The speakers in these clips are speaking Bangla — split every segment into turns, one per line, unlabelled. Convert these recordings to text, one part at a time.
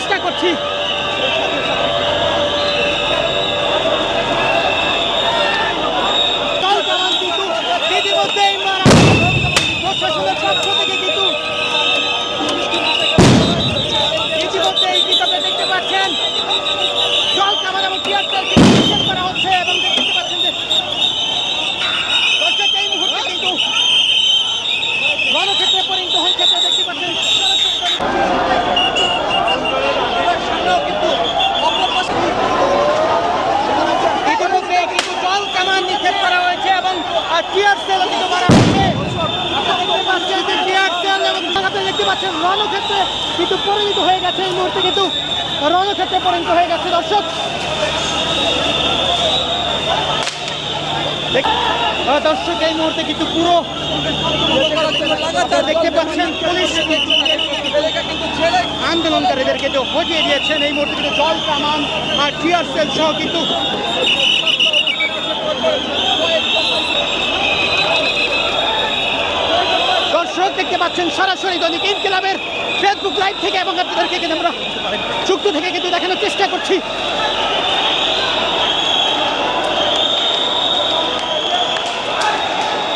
চেষ্টা করছি কামান কিন্তু ইতিমধ্যেই মারা প্রশাসনের পক্ষ থেকে কিন্তু ইতিমধ্যেই কিন্তু আপনি দেখতে পাচ্ছেন জল কামান এবং টিয়ার তেলকে নিক্ষেপ করা হচ্ছে এবং দেখতে পাচ্ছেন যে দর্শক এই মুহূর্তে কিন্তু রণক্ষেত্রে পরিণত হয়েছে আপনারা দেখতে পাচ্ছেন ইতিমধ্যে কিন্তু জল কামান নিক্ষেপ করা হয়েছে এবং টিয়ার সেলও কিন্তু মারা পাচ্ছেন টিয়ার সেল এবং আপনারা দেখতে পাচ্ছেন রণক্ষেত্রে কিন্তু পরিণত হয়ে গেছে এই মুহূর্তে কিন্তু রণক্ষেত্রে পরিণত হয়ে গেছে। দর্শক দর্শক এই মুহূর্তে কিন্তু পুরো দেখতে পাচ্ছেন পুলিশ আন্দোলনকারীদেরকে যে হজিয়ে দিয়েছেন। এই মুহূর্তে কিন্তু জল কামান আর টিয়ার সেল সহ কিন্তু দর্শক দেখতে পাচ্ছেন সরাসরি দৈনিক ইনকিলাবের ফেসবুক লাইভ থেকে এবং আপনাদেরকে কিন্তু আমরা যুক্ত থেকে কিন্তু দেখানোর চেষ্টা করছি।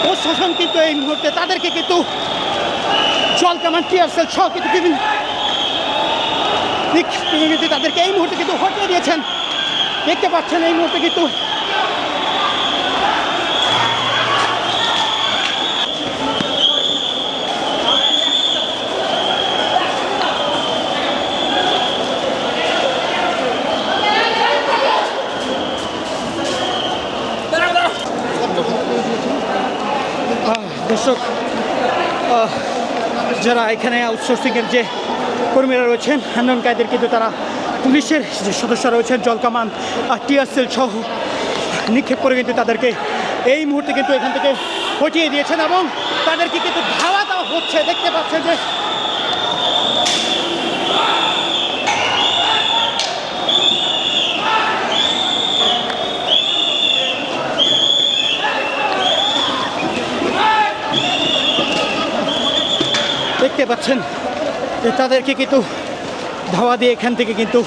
প্রশাসন কিন্তু এই মুহূর্তে তাদেরকে কিন্তু জল কামান টিয়ার সেল সহ কিন্তু বিভিন্ন তাদেরকে এই মুহূর্তে কিন্তু হটিয়ে দিয়েছেন। দেখতে পাচ্ছেন এই মুহূর্তে কিন্তু দর্শক যারা এখানে আউটসোর্সিংয়ের যে কর্মীরা রয়েছেন আন্দোলনকারীদের কিন্তু তারা পুলিশের যে সদস্য রয়েছেন, জলকামান টিয়ারসেল সহ নিক্ষেপ করে কিন্তু তাদেরকে এই মুহূর্তে কিন্তু এখান থেকে হটিয়ে দিয়েছেন এবং তাদেরকে কিন্তু ধাওয়া দেওয়া হচ্ছে। দেখতে পাচ্ছেন যে দেখতে পাচ্ছেন। যে তাদেরকে কিন্তু ধাওয়া দিয়ে এখান থেকে কিন্তু